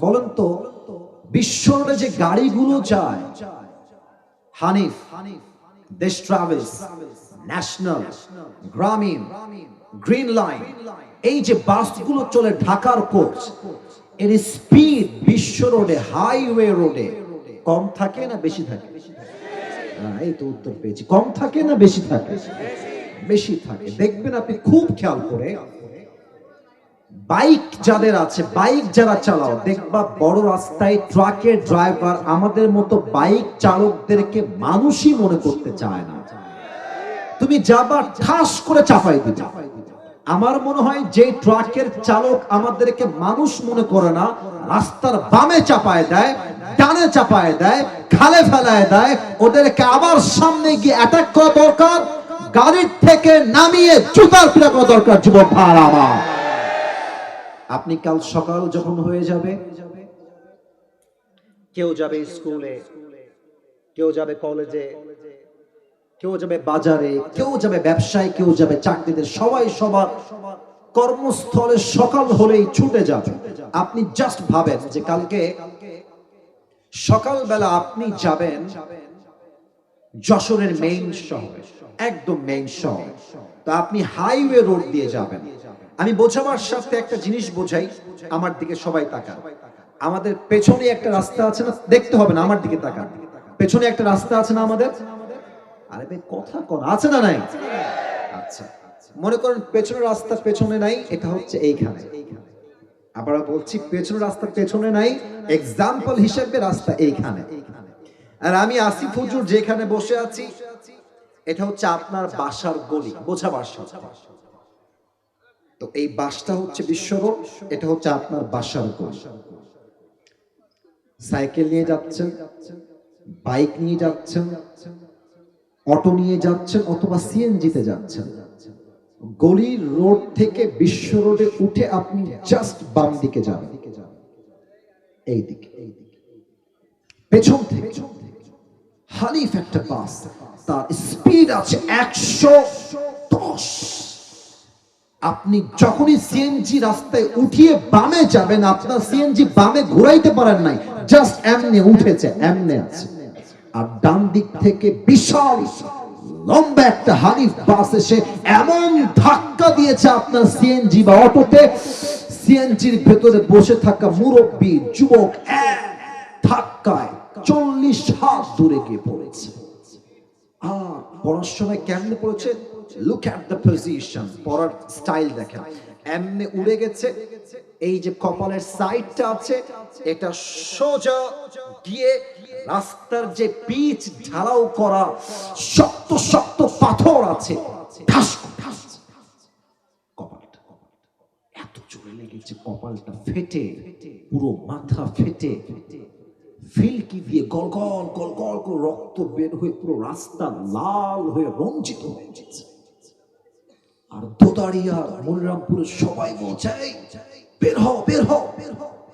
বলেন তো বিশ্বরে যে গাড়িগুলো যায় Hanif Desh travels national Grameen green line এই যে বাসগুলো চলে ঢাকার কোচ এর স্পিড বিশ্ব রোডে হাইওয়ে রোডে কম থাকে না বেশি থাকে? হ্যাঁ, এই তো উত্তর পেয়েছি। কম থাকে না বেশি থাকে? বেশি থাকে। দেখবেন আপনি খুব খেয়াল করে বাইক যাদের আছে, বাইক যারা চালাও, দেখবা বড় রাস্তায় ট্রাকের ড্রাইভার আমাদের মতো বাইক চালকদেরকে মানুষই মনে করতে চায় না। তুমি যাবা, ঠাস করে চাপাই দিবে আমার মনে হয় যে ট্রাকের চালক আমাদেরকে মানুষ মনে করে না, রাস্তার বামে চাপায় দেয়, ডানে চাপায় দেয়, খালে ফেলায় দেয়, ওদেরকে আবার সামনে গিয়ে অ্যাটাক করা দরকার, গাড়ির থেকে নামিয়ে জুতার পিড়া করা দরকার, যুবক ভাই আমার। আপনি কাল সকাল যখন হয়ে যাবে, কেউ যাবে স্কুলে, কেউ যাবে কলেজে, কেউ যাবে বাজারে, কেউ যাবে ব্যবসায়, কেউ যাবে চাকরিতে, সবাই সবার কর্মস্থলে সকাল হলেই ছুটে যাবে। আপনি জাস্ট ভাবেন যে কালকে সকালবেলা আপনি যাবেন যশোরের মেইন শহরে, একদম মেইন শহর। তো আপনি হাইওয়ে রোড দিয়ে যাবেন। আমি বোঝাবার সাথে একটা জিনিস বোঝাই, আমার দিকে সবাই তাকান। আমাদের পেছনে একটা রাস্তা আছে না, দেখতে হবে না, আমার দিকে তাকান। পেছনে একটা রাস্তা আছে না আমাদের? আরে ভাই, কথা কোন, আছে না নাই? আচ্ছা মনে করেন পেছনের রাস্তা পেছনে নাই, এটা হচ্ছে এইখানে। আবার বলছি, পেছনের রাস্তা পেছনে নাই এক্সাম্পল হিসেবে রাস্তা এইখানে। আর আমি আসিফ হুজুর যেখানে বসে আছি, এটা হচ্ছে আপনার বাসার গলি, বোঝাবার বাসা তো এই বাসটা হচ্ছে বিশ্ব রোড এটা হচ্ছে আপনার বাসার সাইকেল নিয়ে যাচ্ছেন, বাইক নিয়ে যাচ্ছেন, অটো নিয়ে যাচ্ছেন অথবা সিএনজিতে যাচ্ছেন। গলির রোড থেকে বিশ্ব রোডে উঠে আপনি জাস্ট বাম দিকে যাবেন এই দিকে। পেছন থেকে হানিফ একটা বাস, তার স্পিড আছে একশো দশ। আপনি যখনই সিএনজি রাস্তায় উঠিয়ে বামে যাবেন, আপনার সিএনজি বামে ঘুরাইতে পারেন নাই। জাস্ট এমনি উঠেছে, এমনি আছে। আর ডান দিক থেকে বিশাল, লম্বা একটা হানিফ বাস এসে এমন ধাক্কা দিয়েছে আপনার সিএনজি বা অটোতে। সিএনজির ভেতরে বসে থাকা মুরব্বী, যুবক, এক ধাক্কায় চল্লিশ হাত দূরে গিয়ে পড়েছে। আর পড়ার সময় কেমনে পড়েছে? লুক অ্যাট দ্য পজিশন পড়ার স্টাইল দেখেন। এমনি উড়ে গেছে। এই যে কপালের সাইডটা আছে, এটা সোজা গিয়ে রাস্তার যে পিচ ঢালাও করা শক্ত শক্ত পাথর আছে। এত জোরে লেগেছে কপালটা ফেটে, পুরো মাথা ফেটে। ফিলকি দিয়ে গল গল করে রক্ত বের হয়ে পুরো রাস্তা লাল হয়ে রঞ্জিত হয়ে গেছে আর মনিরামপুরের সবাই বলছে "এই, বের বের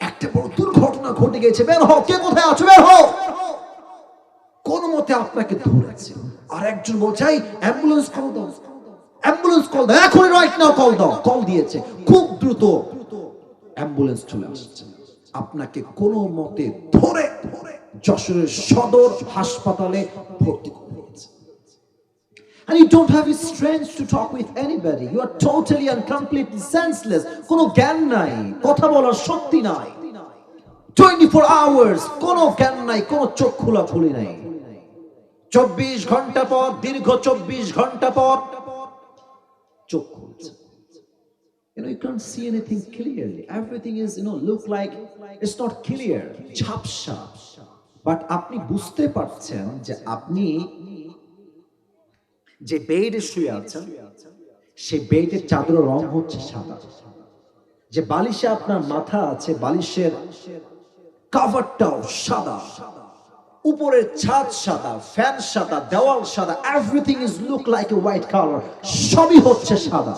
একটা বড় দুর্ঘটনা ঘটে গেছে। বের কে কোথায় আছো? বের কোন মতে আপনাকে ধরেছে। আর একজন অ্যাম্বুলেন্স কল দাও। অ্যাম্বুলেন্স কল দাও এখনই রাইট নাও কল দাও। কল দিয়েছে। খুব দ্রুত অ্যাম্বুলেন্স চলে আসছে। আপনাকে কোনো মতে ধরে যশোরের সদর হাসপাতালে ভর্তি And you don't have strength to talk with anybody. You are totally and completely senseless. কোনো জ্ঞান নাই কথা বলার শক্তি নাই 24 hours কোনো জ্ঞান নাই কোনো চোখ খোলা খুলি নাই চব্বিশ ঘণ্টা পর দীর্ঘ চব্বিশ ঘণ্টা পর খুলছে you know you can't see anything clearly everything is you know look like it's not clear ঝাপসা বাট আপনি বুঝতে পারছেন যে আপনি যে বেডে শুয়ে আছেন সেই বেডের চাদরের রং হচ্ছে সাদা। যে বালিশে আপনার মাথা আছে, বালিশের কাভারটাও সাদা। উপরের ছাদ সাদা, ফ্যান সাদা, দেওয়াল সাদা everything is look like a white colour সবই হচ্ছে সাদা।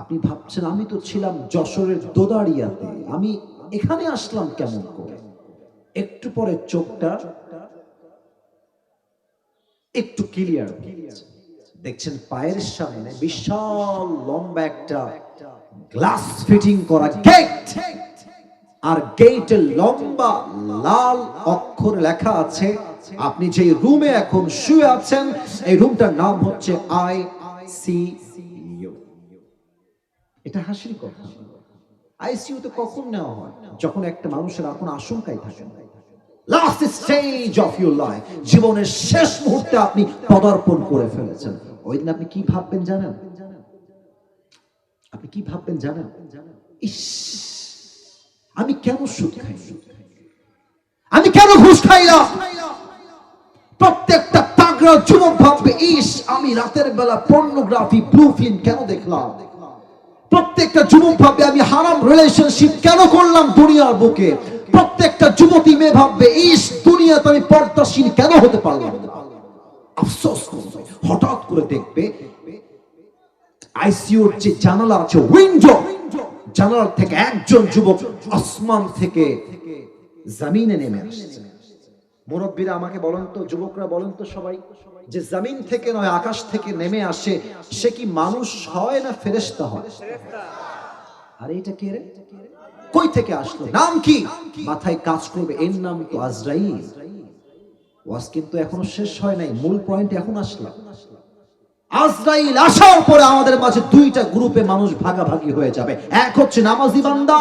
আপনি ভাবছেন, আমি তো ছিলাম যশোরের দোদারিয়াতে, আমি এখানে আসলাম কেমন করে? একটু পরে চোখটা একটু ক্লিয়ার দেখছেন পায়ের সামনে বিশাল লম্বা একটা গ্লাস ফিটিং করা গেট আর গেটে লম্বা লাল অক্ষর লেখা আছে। আপনি যে রুমে এখন শুয়ে আছেন, এই রুমটার নাম হচ্ছে আই সি এটা হাসির কথা। আইসিইউ তো কখন নেওয়া হয়? যখন একটা মানুষের আর কোনো আশঙ্কাই থাকে last stage of your life জীবনের শেষ মুহূর্তে আপনি পদার্পণ করে ফেলেছেন। ওই দিন আপনি কি ভাববেন জানেন? আপনি কি ভাববেন জানেন? ইস, আমি কেন সুদ খাই? আমি কেন ঘুষ খাইলাম প্রত্যেকটা তাগড়া যুবক ভাববে, ইস, আমি রাতের বেলা পর্নোগ্রাফি ব্লু ফিল্ম কেন দেখলাম? প্রত্যেকটা যুবক ভাববে, আমি হারাম রিলেশনশিপ কেন করলাম দুনিয়ার বুকে? প্রত্যেকটা যুবতী মেয়ে ভাববে, ইস, দুনিয়াতে আমি পর্দাশীল কেন হতে পারলাম? না? আফসোস করবে, হঠাৎ করে দেখবে আইসিইউর যে জানালা আছে উইন্ডো জানালা থেকে একজন যুবক আসমান থেকে জমিনে নেমে আসছে। মুরব্বীরা আমাকে বলেন তো, যুবকরা বলেন তো সবাই, যে জমিন থেকে নয়, আকাশ থেকে নেমে আসে, সে কি মানুষ হয় না ফেরেশতা হয়? আরে এটা কে রে? কই থেকে আসলো? নাম কি? মাথায় কাজ করবে, এর নাম তো আজরাইল। ওয়াজ কিন্তু এখনও শেষ হয় নাই মূল পয়েন্ট এখন আসলাম। আজরাইল আসার পরে আমাদের মাঝে দুইটা গ্রুপে মানুষ ভাগাভাগি হয়ে যাবে। এক হচ্ছে নামাজি বান্দা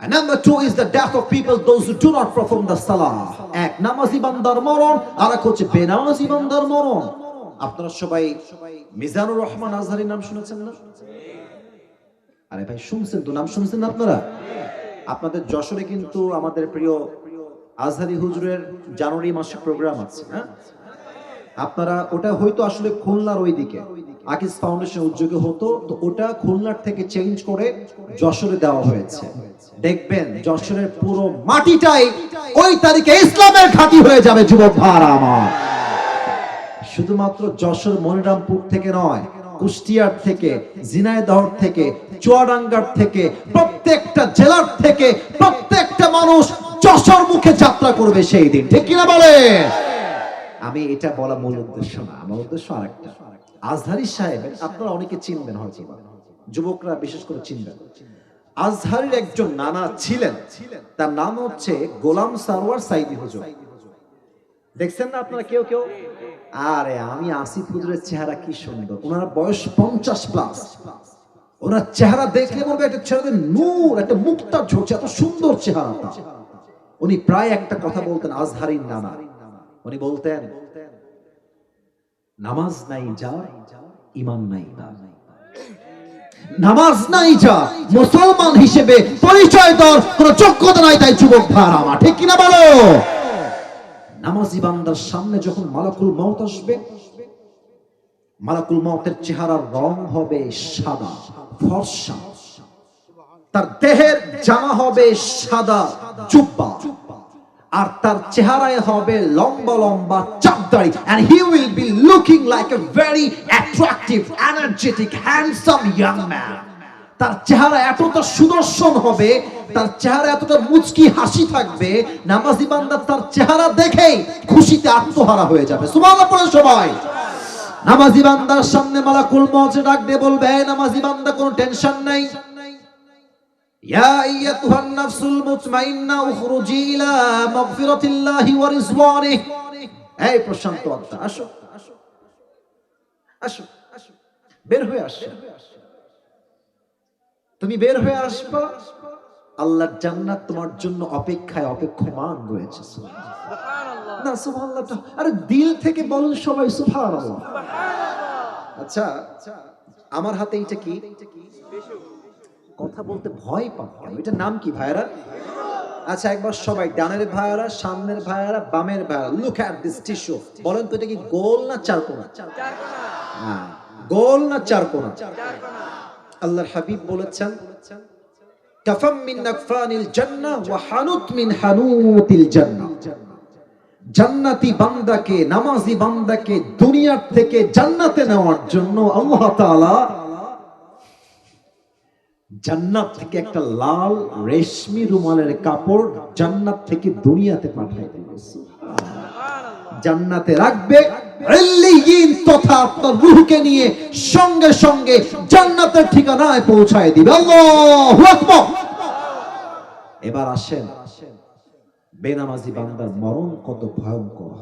And number two is the death of people, those who do not perform the salah. এক নামাজি বান্দার মরণ আর এক হচ্ছে বেনামাজি বান্দার মরণ। আপনারা সবাই মিজানুর রহমান আজহারির নাম শুনেছেন না? আরে ভাই শুনছেন তো নাম শুনছেন আপনারা? আপনাদের যশোরে কিন্তু আমাদের প্রিয় আজহারি হুজুরের জানুয়ারি মাসে প্রোগ্রাম আছে হ্যাঁ? আপনারা, ওটা হয়তো আসলে খুলনার ওইদিকে, আকিস ফাউন্ডেশন উদ্যোগে হতো, তো ওটা খুলনার থেকে চেঞ্জ করে যশোরে দেওয়া হয়েছে। দেখবেন, যশোরের পুরো মাটিটাই ওই তারিখে ইসলামের ঘাঁটি হয়ে যাবে, যুবক ভাড়া আমার। শুধুমাত্র যশোর মনিরামপুর থেকে নয়, কুষ্টিয়ার থেকে জিনাইদহ থেকে, চুয়াডাঙ্গার থেকে, প্রত্যেকটা জেলার থেকে, প্রত্যেকটা মানুষ যশোর মুখে যাত্রা করবে সেই দিন। ঠিক কিনা বলে? আমি এটা বলা মূল উদ্দেশ্য না, আমার উদ্দেশ্য আরেকটা। আজহারি সাহেব, আপনারা অনেকে চিনবেন হয়তো যুবকরা বিশেষ করে চিনবেন। আজহারের একজন নানা ছিলেন, তার নাম হচ্ছে গোলাম সারওয়ার সাইদি হুজুর। দেখছেন না আপনারা কেউ কেউ? আরে, আমি আসিফ হুজুরের চেহারা কি সুন্দর। ওনার বয়স পঞ্চাশ প্লাস ওনার চেহারা দেখলে বলবে একটা ছেলেদের নূর, একটা মুক্তার ঝরছে এত সুন্দর চেহারাটা। উনি প্রায় একটা কথা বলতেন আজহারির নানা উনি বলতেন, নামাজ নাই যা ইমান নাই তার নামাজ নাই যা, মুসলমান হিসেবে পরিচয় দেওয়ার কোন যোগ্যতা নাই তাই যুবক ভার আমার, ঠিক কিনা বলো? নামাজি বান্দার সামনে যখন মালাকুল মউত আসবে, মালাকুল মউতের চেহারার রং হবে সাদা, ফর্সা। তার দেহের জামা হবে সাদা জুব্বা আর তার চেহারায় হবে লম্বা লম্বা চাপদাড়ি and he will be looking like a very attractive, energetic, handsome young man. তার চেহারা এতটা সুদর্শন হবে, তার চেহারা এতটা মুচকি হাসি থাকবে, নামাজি বান্দা তার চেহারা দেখেই খুশিতে আত্মহারা হয়ে যাবে। সুবহানাল্লাহ পড়ে সবাই। নামাজি বান্দার সামনে মালাকুল মউত ডাক দিয়ে বলবে, "এই নামাজি বান্দা, কোনো টেনশন নাই। তুমি বের হয়ে আসব। আল্লাহ জান্নাত তোমার জন্য অপেক্ষায় অপেক্ষমান রয়েছে আরে দিল থেকে বলুন সবাই সুবহানাল্লাহ। আচ্ছা আমার হাতে এইটা কি? কথা বলতে ভয় কেন এটার নাম কি ভাইরা আচ্ছা একবার সবাই ডানের ভাইয়ারা সামনের ভাইয়ারা বামের ভাইয়ারা লুক অ্যাট দিস টিস্যু বলেন তো এটা কি গোল না চারকোনা? হ্যাঁ গোল না চারকোনা। আল্লাহর হাবিব বলেছেন কাফাম মিন নাকফানিল জান্নাহ ওয়া হানুত মিন হানুতিল জান্নাহ। জান্নাতি বান্দাকে নামাজি বান্দাকে দুনিয়ার থেকে জান্নাতে নেওয়ার জন্য আল্লাহ তাআলা জান্নাত থেকে একটা লাল রেশমি রুমালের কাপড় জান্নাত থেকে দুনিয়াতে পাঠায় দিল জান্নাতে রাখবে তথা আপনার রূহকে নিয়ে সঙ্গে সঙ্গে জান্নাতের ঠিকানায় পৌঁছায় দিবে। এবার আসেন বেনামাজি বান্দার মরণ কত ভয়ঙ্কর।